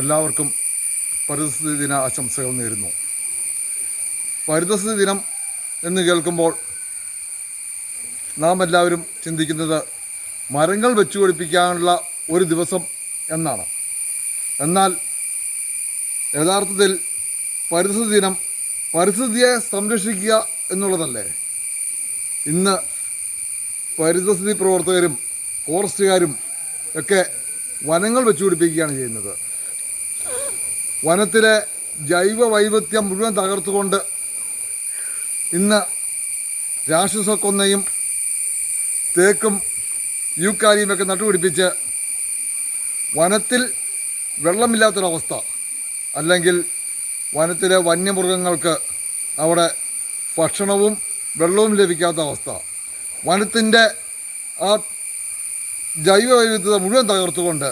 എല്ലാവർക്കും പരിസ്ഥിതി ദിന ആശംസകൾ നേരുന്നു. പരിസ്ഥിതി ദിനം എന്ന് കേൾക്കുമ്പോൾ നാം എല്ലാവരും ചിന്തിക്കുന്നത് മരങ്ങൾ വെച്ചു പിടിപ്പിക്കാനുള്ള ഒരു ദിവസം എന്നാണ്. എന്നാൽ യഥാർത്ഥത്തിൽ പരിസ്ഥിതി ദിനം പരിസ്ഥിതിയെ സംരക്ഷിക്കുക എന്നുള്ളതല്ലേ? ഇന്ന് പരിസ്ഥിതി പ്രവർത്തകരും ഫോറസ്റ്റുകാരും ഒക്കെ വനങ്ങൾ വെച്ചുപിടിപ്പിക്കുകയാണ് ചെയ്യുന്നത്. വനത്തിലെ ജൈവ വൈവിധ്യം മുഴുവൻ തകർത്തുകൊണ്ട് ഇന്ന് രാക്ഷസക്കൊന്നയും തേക്കും യൂക്കാരിയുമൊക്കെ നട്ടുപിടിപ്പിച്ച് വനത്തിൽ വെള്ളമില്ലാത്തൊരവസ്ഥ. അല്ലെങ്കിൽ വനത്തിലെ വന്യമൃഗങ്ങൾക്ക് അവിടെ ഭക്ഷണവും വെള്ളവും ലഭിക്കാത്ത അവസ്ഥ. വനത്തിന്റെ ആ ജൈവ വൈവിധ്യത മുഴുവൻ തകർത്തുകൊണ്ട്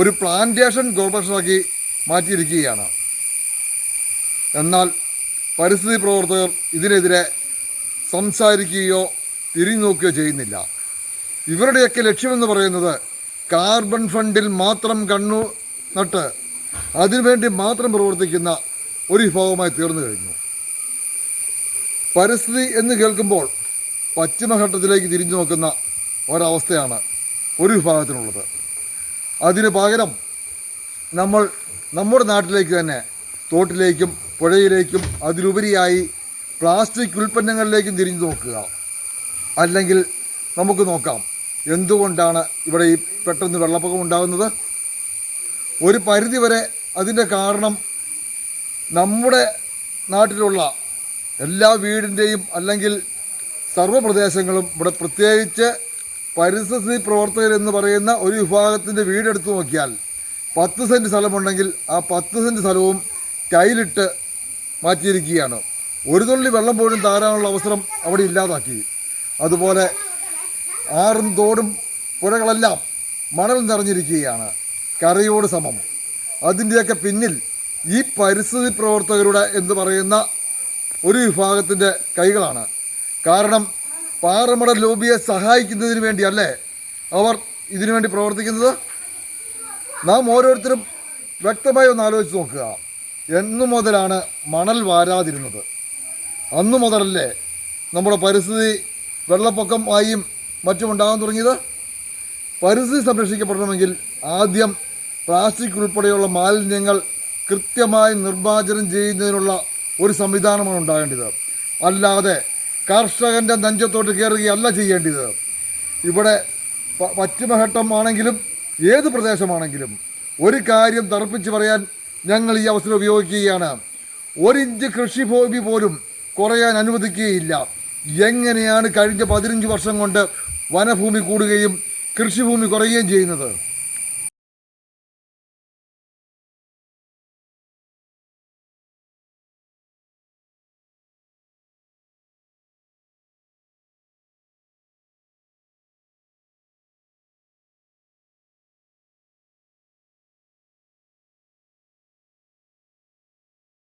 ഒരു പ്ലാന്റേഷൻ കോർപ്പറേഷനാക്കി മാറ്റിയിരിക്കുകയാണ്. എന്നാൽ പരിസ്ഥിതി പ്രവർത്തകർ ഇതിനെതിരെ സംസാരിക്കുകയോ തിരിഞ്ഞു നോക്കുകയോ ചെയ്യുന്നില്ല. ഇവരുടെയൊക്കെ ലക്ഷ്യമെന്ന് പറയുന്നത് കാർബൺ ഫണ്ടിൽ മാത്രം കണ്ണു നട്ട് അതിനുവേണ്ടി മാത്രം പ്രവർത്തിക്കുന്ന ഒരു വിഭാഗമായി തീർന്നു കഴിഞ്ഞു. പരിസ്ഥിതി എന്ന് കേൾക്കുമ്പോൾ പശ്ചിമഘട്ടത്തിലേക്ക് തിരിഞ്ഞു നോക്കുന്ന ഒരവസ്ഥയാണ് ഒരു വിഭാഗത്തിനുള്ളത്. അതിന് പകരം നമ്മൾ നമ്മുടെ നാട്ടിലേക്ക് തന്നെ തോട്ടിലേക്കും പുഴയിലേക്കും അതിലുപരിയായി പ്ലാസ്റ്റിക് ഉൽപ്പന്നങ്ങളിലേക്കും തിരിഞ്ഞു നോക്കുക. അല്ലെങ്കിൽ നമുക്ക് നോക്കാം എന്തുകൊണ്ടാണ് ഇവിടെ ഈ പെട്ടെന്ന് വെള്ളപ്പൊക്കം ഉണ്ടാകുന്നത്? ഒരു പരിധിവരെ അതിന്റെ കാരണം നമ്മുടെ നാട്ടിലുള്ള എല്ലാ വീടിന്റെയും അല്ലെങ്കിൽ സർവപ്രദേശങ്ങളും ഇവിടെ പ്രത്യേകിച്ച് പരിസ്ഥിതി പ്രവർത്തകരെന്ന് പറയുന്ന ഒരു വിഭാഗത്തിന്റെ വീടെടുത്തു നോക്കിയാൽ പത്ത് സെന്റ് സ്ഥലമുണ്ടെങ്കിൽ ആ പത്ത് സെന്റ് സ്ഥലവും ടൈലിട്ട് മാറ്റിയിരിക്കുകയാണ്. ഒരു തുള്ളി വെള്ളം പോലും താരാനുള്ള അവസരം അവിടെ ഇല്ലാതാക്കി. അതുപോലെ ആറും തോടും പുഴകളെല്ലാം മണൽ നിറഞ്ഞിരിക്കുകയാണ്. കരയോട് സമം. അതിന്റെയൊക്കെ പിന്നിൽ ഈ പരിസ്ഥിതി പ്രവർത്തകരുടെ എന്ന് പറയുന്ന ഒരു വിഭാഗത്തിന്റെ കൈകളാണ്. കാരണം പാറമട ലോബിയെ സഹായിക്കുന്നതിന് വേണ്ടിയല്ലേ അവർ ഇതിനുവേണ്ടി പ്രവർത്തിക്കുന്നത്? നാം ഓരോരുത്തരും വ്യക്തമായി ഒന്ന് ആലോചിച്ച് നോക്കുക. എന്നു മുതലാണ് മണൽ വാരാതിരുന്നത്. അന്നു മുതലല്ലേ നമ്മുടെ പരിസ്ഥിതി വെള്ളപ്പൊക്കം ആയും മറ്റും ഉണ്ടാകാൻ തുടങ്ങിയത്? പരിസ്ഥിതി സംരക്ഷിക്കപ്പെടണമെങ്കിൽ ആദ്യം പ്ലാസ്റ്റിക് ഉൾപ്പെടെയുള്ള മാലിന്യങ്ങൾ കൃത്യമായി നിർമ്മാർജനം ചെയ്യുന്നതിനുള്ള ഒരു സംവിധാനമാണ് ഉണ്ടാകേണ്ടത്. അല്ലാതെ കർഷകന്റെ നെഞ്ചത്തോട്ട് കയറുകയല്ല ചെയ്യേണ്ടത്. ഇവിടെ പശ്ചിമഘട്ടമാണെങ്കിലും ഏത് പ്രദേശമാണെങ്കിലും ഒരു കാര്യം തർപ്പിച്ച് പറയാൻ ഞങ്ങൾ ഈ അവസരം ഉപയോഗിക്കുകയാണ്. ഒരിഞ്ച് കൃഷിഭൂമി പോലും കുറയാൻ അനുവദിക്കുകയില്ല. എങ്ങനെയാണ് കഴിഞ്ഞ പതിനഞ്ച് വർഷം കൊണ്ട് വനഭൂമി കൂടുകയും കൃഷിഭൂമി കുറയുകയും ചെയ്യുന്നത്?